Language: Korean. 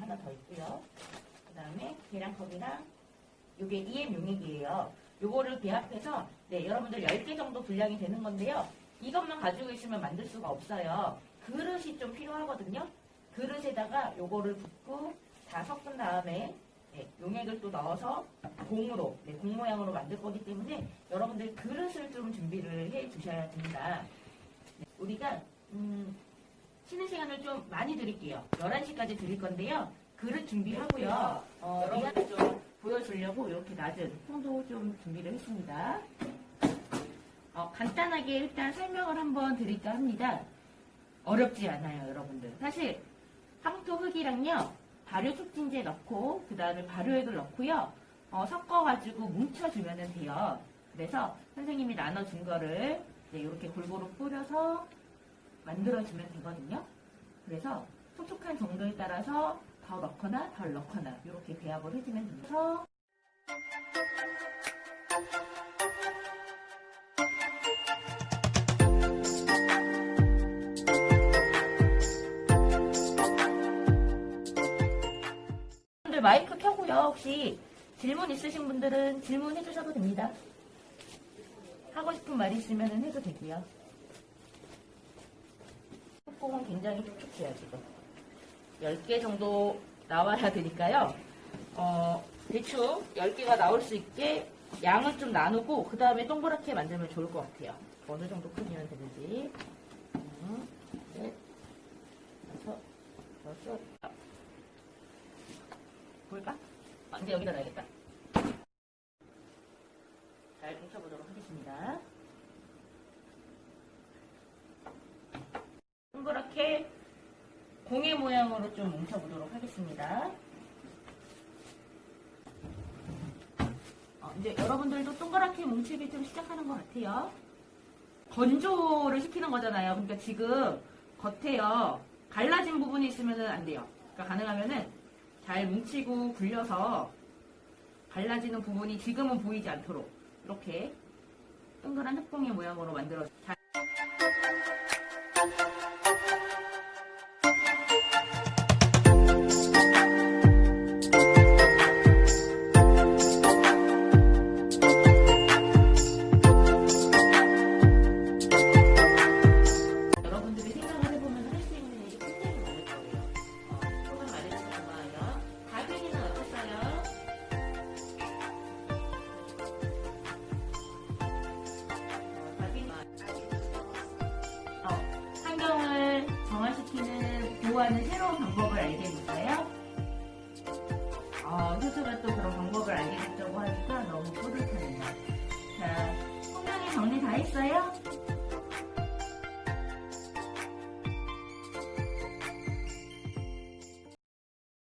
하나 더 있고요. 그 다음에 계량컵이랑 이게 EM 용액이에요. 요거를 배합해서 네, 여러분들 10개 정도 분량이 되는 건데요. 이것만 가지고 있으면 만들 수가 없어요. 그릇이 좀 필요하거든요. 그릇에다가 요거를 붓고 다 섞은 다음에 네, 용액을 또 넣어서 공으로, 네, 공 모양으로 만들 거기 때문에 여러분들 그릇을 좀 준비를 해 주셔야 됩니다. 네, 우리가 음, 쉬는 시간을 좀 많이 드릴게요. 11시까지 드릴 건데요. 그릇 준비하고요. 어, 여러분들 좀 보여주려고 이렇게 낮은 통도 좀 준비를 했습니다. 어, 간단하게 일단 설명을 한번 드릴까 합니다. 어렵지 않아요, 여러분들. 사실 황토 흙이랑요, 발효 촉진제 넣고, 그 다음에 발효액을 넣고요, 어, 섞어가지고 뭉쳐주면 돼요. 그래서 선생님이 나눠준 거를 네, 이렇게 골고루 뿌려서 만들어주면 되거든요. 그래서 촉촉한 정도에 따라서 더 넣거나 덜 넣거나 이렇게 배합을 해주면 됩니 마이크 켜고요. 혹시 질문 있으신 분들은 질문해 주셔도 됩니다. 하고 싶은 말 있으면 해도 되고요. 콩은 굉장히 촉촉해요, 지금. 10개 정도 나와야 되니까요. 어, 대충 10개가 나올 수 있게 양을 좀 나누고, 그 다음에 동그랗게 만들면 좋을 것 같아요. 어느 정도 크기면 되는지. 하나, 셋, 다섯, 여섯, 아. 볼까? 아, 이제 여기다 놔야겠다. 잘 뭉쳐보도록 하겠습니다. 동그랗게 공의 모양으로 좀 뭉쳐보도록 하겠습니다. 어, 이제 여러분들도 동그랗게 뭉치기 좀 시작하는 것 같아요. 건조를 시키는 거잖아요. 그러니까 지금 겉에요. 갈라진 부분이 있으면 안 돼요. 그러니까 가능하면은 잘 뭉치고 굴려서 갈라지는 부분이 지금은 보이지 않도록 이렇게 동그란 흑봉의 모양으로 만들어서 정화시키는 보호하는 새로운 방법을 알게 됐어요? 어, 효수가 또 그런 방법을 알게 됐다고 하니까 너무 뿌듯하네요. 자, 성명이 정리 다 했어요?